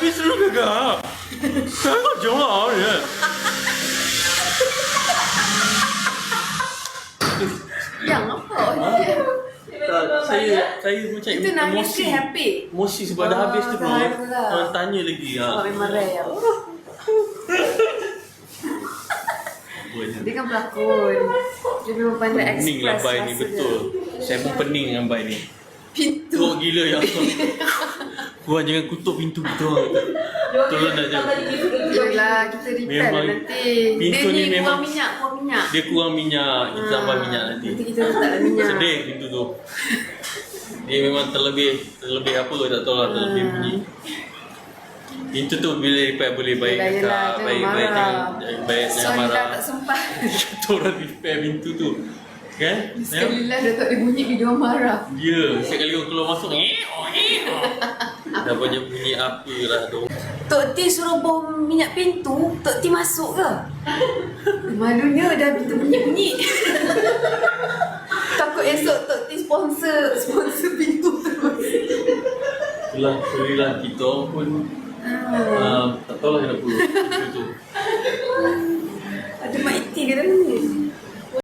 habis dulu kakak. Kakak jawab je. Yang apa? Tak, saya saya macam Itu nangis emosi. ke happy? Emosi sebab dah Oh, habis tu. Orang tanya lagi ha. Oh, memang rare. Boleh. Dia kan pelakon. Dia memang pandai express Pening lah Bai ni betul. Saya pun pening dengan Bai ni. Pintu. Teruk gila yang Korang jangan kutuk pintu kita orang kata. Tolong dah jangan. Yelah, kita repair Memang nanti. pintu Dia ni ni memang- kurang minyak, kurang minyak. Dia kurang minyak, kita tambah Ah, minyak nanti. Nanti kita letaklah minyak. Sedih pintu tu. Dia memang terlebih terlebih apa tak tahu lah terlebih Ah. bunyi. Pintu tu bila repair boleh baik Yelah, yelah, baik baik marah. jangan baik jangan Sorry lah, marah. tak sempat. Kita orang repair pintu tu. Kan? Ya? Sekali lah dah tak ada bunyi, dia orang marah. Ya, setiap kali orang keluar masuk eh oh eh. oh. Dah banyak bunyi apa lah tu. Tok T suruh bom minyak pintu, Tok T masuk ke? Malunya dah pintu bunyi-bunyi. Takut esok Tok T sponsor sponsor pintu terus. Itulah, sorry lah kita pun uh, tak tahu lah kenapa.